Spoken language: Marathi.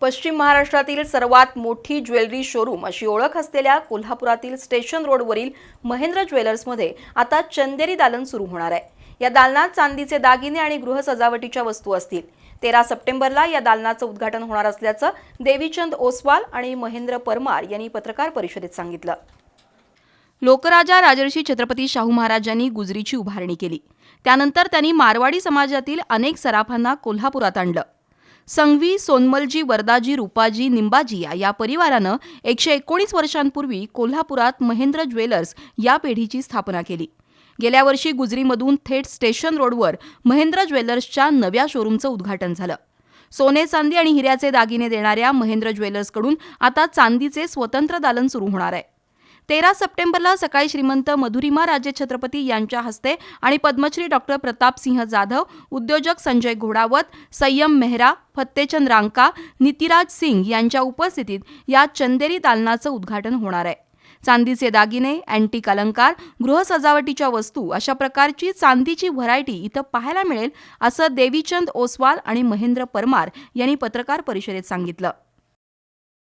पश्चिम महाराष्ट्रातील सर्वात मोठी ज्वेलरी शोरूम अशी ओळख असलेल्या कोल्हापुरातील स्टेशन रोडवरील महेंद्र ज्वेलर्समध्ये आता चंदेरी दालन सुरू होणार आहे. या दालनात चांदीचे दागिने आणि गृह सजावटीच्या वस्तू असतील. तेरा सप्टेंबरला या दालनाचं उद्घाटन होणार असल्याचं देवीचंद ओसवाल आणि महेंद्र परमार यांनी पत्रकार परिषदेत सांगितलं. लोकराजा राजर्षी छत्रपती शाहू महाराजांनी गुजरीची उभारणी केली. त्यानंतर त्यांनी मारवाडी समाजातील अनेक सराफांना कोल्हापुरात आणलं. संघवी सोनमलजी वरदाजी रुपाजी निंबाजिया या परिवारानं एकशे एकोणीस वर्षांपूर्वी कोल्हापुरात महेंद्र ज्वेलर्स या पेढीची स्थापना केली. गेल्या वर्षी गुजरीमधून थेट स्टेशन रोडवर महेंद्र ज्वेलर्सच्या नव्या शोरूमचं उद्घाटन झालं. सोने चांदी आणि हिऱ्याचे दागिने देणाऱ्या महेंद्र ज्वेलर्सकडून आता चांदीचे स्वतंत्र दालन सुरू होणार आहे. तेरा सप्टेंबरला सकाळी श्रीमंत मधुरिमा राजे छत्रपती यांच्या हस्ते आणि पद्मश्री डॉक्टर प्रतापसिंह जाधव उद्योजक संजय घोडावत संयम मेहरा फत्तेचंद रांका नितिराज सिंग यांच्या उपस्थितीत या चंदेरी दालनाचं उद्घाटन होणार आहे. चांदीचे दागिने अँटिक अलंकार गृहसजावटीच्या वस्तू अशा प्रकारची चांदीची व्हरायटी इथं पाहायला मिळेल असं देवीचंद ओसवाल आणि महेंद्र परमार यांनी पत्रकार परिषदेत सांगितलं.